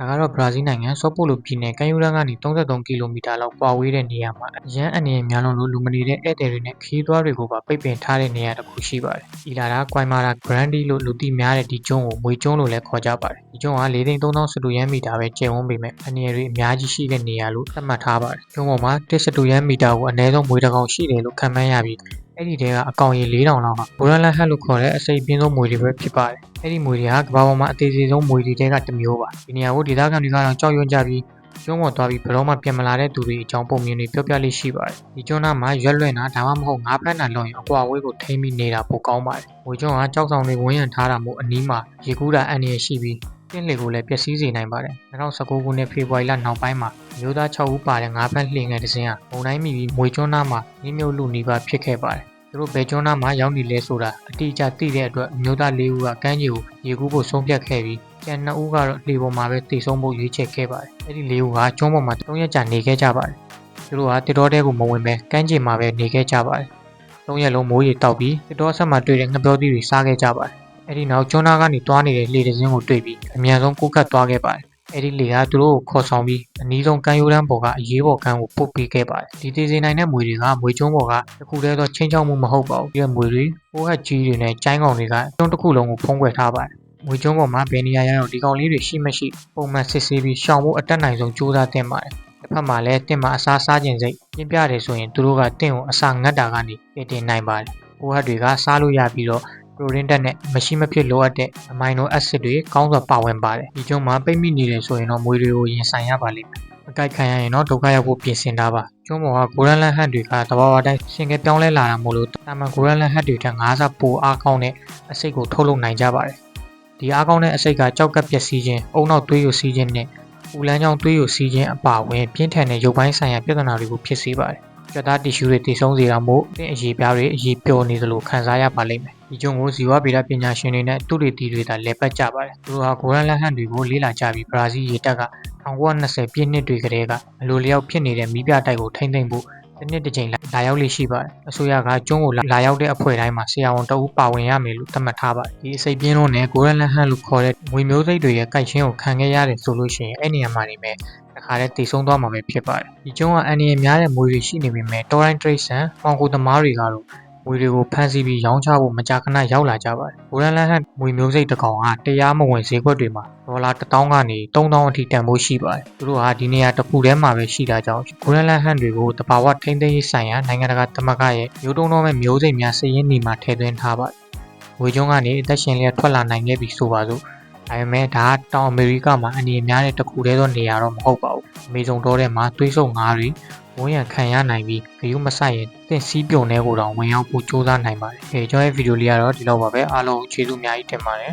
ဒါကတော့ဘရာဇီးနိုင်ငံဆော့ပိုလိုပြည်နယ်ကန်ယူရန်ကနေ33ကီလိုမီတာလောက်ကွာဝေးတဲ့နေရာမှာအရန်အနေနဲ့များလုံးလို့လူမနေတဲ့ဧည့်သည်တွေနဲ့ခီးသွွားတွေကိုပါပိတ်ပင်ထားတဲ့နေရာတစ်ခုရှိပါတယ်။အီလာတာကွိုင်မာတာဂရန်ဒီလို့လူသိများတဲ့ဒီကျွန်းကိုမွေကျွန်းလို့လည်းခေါ်ကြပါတယ်။ဒီကျွန်းက၄သိန်း3000စတူရန်မီတာပဲကျယ်ဝန်းပေမဲ့အနေတွေအများကြီးရှိတဲ့နေရာလို့သတ်မှတ်ထားပါတယ်။ကျွန်းပေါ်မှာ1စတူရန်မီတာကိုအနည်းဆုံးမွေတစ်ကောင်ရှိတယ်လို့ခန့်မှန်းရပြီး အဲ့ဒီတဲကအကောင်ရေ4000လောက်ဟာဘူရန်လန်ဟတ်လို့ခေါ်တဲ့အစိပ်ပြင်းဆုံးမွေတွေပဲဖြစ်ပါတယ်။အဲ့ဒီမွေတွေကကမ္ဘာပေါ်မှာအသေးသေးဆုံးမွေတွေတဲကတစ်မျိုးပါ။ဒီနေရာကိုဒေသခံတွေကတော့ကြောက်ရွံ့ကြပြီးကျွန်းပေါ်သွားပြီးဘယ်တော့မှပြန်မလာတဲ့သူတွေအကြောင်းပုံမြင်တွေပြောပြလေးရှိပါတယ်။ဒီကျွန်းသားမှာရွက်လွင့်တာဒါမှမဟုတ်ငါးဖက်တာလွန်ရင်အကွာအဝေးကိုထိမ့်ပြီးနေတာပိုကောင်းပါတယ်။မွေကျွန်းကကြောက်ဆောင်တွေဝန်းရံထားတာမို့အနီးမှာရေကူးတာအန္တရာယ်ရှိပြီးပြင်းလေကိုလည်းပျက်စီးစေနိုင်ပါတယ်။2019ခုနှစ်ဖေဖော်ဝါရီလနောက်ပိုင်းမှာမျိုးသား6ဦးပါတဲ့ငါးဖက်လှင်ငယ်တစ်စင်းဟာမုံတိုင်းမိပြီးမွေကျွန်းသားမှာနင်းမြုပ်လူနီးပါးဖြစ်ခဲ့ပါတယ်။ သူတို့ဘယ်ကျွန်းသားမှာရောက်နေလဲဆိုတာအတိအကျသိတဲ့အတွက်မျိုးသား၄ဦးကကမ်းခြေကိုရေကူးဖို့ဆုံးဖြတ်ခဲ့ပြီးကျန်2ဦးကတော့လေပေါ်မှာပဲတည်ဆုံးဖို့ရွေးချယ်ခဲ့ပါတယ်။အဲ့ဒီ၄ဦးကကျွန်းပေါ်မှာ3ရက်ကြာနေခဲ့ကြပါတယ်။သူတို့ကတစ်တော်တဲကိုမဝင်ပဲကမ်းခြေမှာပဲနေခဲ့ကြပါတယ်။၃ရက်လုံးမိုးရေတောက်ပြီးတစ်တော်ဆက်မှာတွေ့တဲ့ငှက်ပြောသီးတွေစားခဲ့ကြပါတယ်။အဲ့ဒီနောက်ကျွန်းသားကနေတွားနေတဲ့လေတစ်စင်းကိုတွေ့ပြီးအမြန်ဆုံးကူးကတ်သွားခဲ့ပါတယ်။ အဲ့ဒီလေကသူတို့ကိုခေါ်ဆောင်ပြီးအနီးဆုံးကမ်းရိုးတန်းပေါ်ကအရေးပေါ်ကမ်းကိုပုတ်ပေးခဲ့ပါတယ်။ဒီသေးစိမ်နိုင်တဲ့မွေတွေကမွေကျွန်းပေါ်ကတစ်ခုတည်းသောချင်းချောက်မှုမဟုတ်ပါဘူး။ဒီမွေတွေပိုးဟက်ကြီးတွေနဲ့ကျိုင်းကောင်တွေကကျွန်းတစ်ခုလုံးကိုဖုံးကွယ်ထားပါတယ်။မွေကျွန်းပေါ်မှာဘယ်နေရာရောက်ဒီကောင်လေးတွေရှိမရှိပုံမှန်စစ်ဆေးပြီးရှောင်ဖို့အတက်နိုင်ဆုံးကြိုးစားတင်ပါတယ်။တစ်ဖက်မှာလည်းတင့်မှာအစားစားခြင်းစိတ်ပြင်းပြတယ်ဆိုရင်သူတို့ကတင့်ကိုအစာငတ်တာကနေတည်တင်နိုင်ပါတယ်။ပိုးဟက်တွေကစားလို့ရပြီးတော့ ပရိုတင်းဓာတ်နဲ့မရှိမဖြစ်လိုအပ်တဲ့အမိုင်နိုအက်ဆစ်တွေကောင်းစွာပါဝင်ပါတယ်။ဒီကျွန်းမှာပိတ်မိနေတယ်ဆိုရင်တော့မွေတွေကိုရင်ဆိုင်ရပါလိမ့်မယ်။အကြိုက်ခံရရင်တော့ဒုက္ခရောက်ဖို့ပြင်ဆင်တာပါ။ကျွန်းပေါ်ကဂိုရန်လန်ဟတ်တွေကတဘာဝတိုင်းရှင်ကပြောင်းလဲလာတာမို့လို့တာမန်ဂိုရန်လန်ဟတ်တွေထက်၅ဆပိုအားကောင်းတဲ့အစိတ်ကိုထုတ်လုပ်နိုင်ကြပါတယ်။ဒီအားကောင်းတဲ့အစိတ်ကကြောက်ကပ်ပျက်စီးခြင်း၊အုံနောက်သွေးယိုစီးခြင်းနဲ့ဦးလန်းချောင်းသွေးယိုစီးခြင်းအပါအဝင်ပြင်းထန်တဲ့ရုပ်ပိုင်းဆိုင်ရာပြဿနာတွေကိုဖြစ်စေပါတယ်။ ကြက်သားတီရှူတွေတည်ဆုံးစေတာမို့အင်းအရေးပြားတွေအရေးပျော်နေသလိုခံစားရပါလိမ့်မယ်။ဒီကျုံကိုဇီဝဗေဒပညာရှင်တွေနဲ့သူတွေတီတွေသာလဲပတ်ကြပါတယ်။သူတို့ဟာဂိုရန်လန်ဟန်တွေကိုလေ့လာကြပြီးဘရာဇီးရေတပ်က1920ပြည့်နှစ်တွေကတည်းကအလိုလျောက်ဖြစ်နေတဲ့မိပြတိုက်ကိုထိမ့်သိမ့်ဖို့ တစ်နှစ်တစ်ကြိမ်လာရောက်လေးရှိပါတယ်။အစိုးရကကျွန်းကိုလာရောက်တဲ့အဖွဲ့တိုင်းမှာဆရာဝန်တအုပ်ပါဝင်ရမယ်လို့သတ်မှတ်ထားပါတယ်။ဒီအစိပ်ပြင်းလုံးနဲ့ကိုရလန်ဟန်လို့ခေါ်တဲ့ငွေမျိုးစိတ်တွေရဲ့ကိုက်ချင်းကိုခံခဲ့ရတယ်ဆိုလို့ရှိရင်အဲ့နေရာမှာနေမဲ့တခါတည်းတည်ဆုံးသွားမှာပဲဖြစ်ပါတယ်။ဒီကျွန်းကအန်ဒီရများတဲ့မွေတွေရှိနေပေမဲ့တော်တိုင်းတရိတ်ဆန်ပေါင်ကိုသမားတွေကတော့ မွေတွေကိုဖမ်းဆီးပြီးရောင်းချဖို့မကြာခဏရောက်လာကြပါတယ်။ဘူရန်လန်ဟန်မွေမျိုးစိတ်တစ်ကောင်ကတရားမဝင်ဈေးကွက်တွေမှာဒေါ်လာ1000ကနေ3000အထိတန်ဖိုးရှိပါတယ်။သူတို့ဟာဒီနေရာတစ်ခုထဲမှာပဲရှိတာကြောင့်ဘူရန်လန်ဟန်တွေကိုတဘာဝထိမ့်သိမ်းရေးဆိုင်ရာနိုင်ငံတကာသမဂ္ဂရဲ့မျိုးတုံးတော်မဲ့မျိုးစိတ်များစည်ရင်းနေမှာထည့်သွင်းထားပါတယ်။ဝေကျွန်းကနေအသက်ရှင်လျက်ထွက်လာနိုင်ခဲ့ပြီဆိုပါစို့။ ဒါပေမဲ့ဒါကတောင်အမေရိကမှာအနေအများတဲ့တစ်ခုတည်းသောနေရာတော့မဟုတ်ပါဘူး။အမေဇုံတောထဲမှာသွေးဆုံငါးတွေဝန်းရံခံရနိုင်ပြီးဂရုမစိုက်ရင်တင့်စီးပြုံတဲ့ကိုတောင်ဝင်ရောက်ဖို့ကြိုးစားနိုင်ပါတယ်။အဲကျွန်တော်ရဲ့ဗီဒီယိုလေးကတော့ဒီလောက်ပါပဲအားလုံးကျေးဇူးအများကြီးတင်ပါတယ်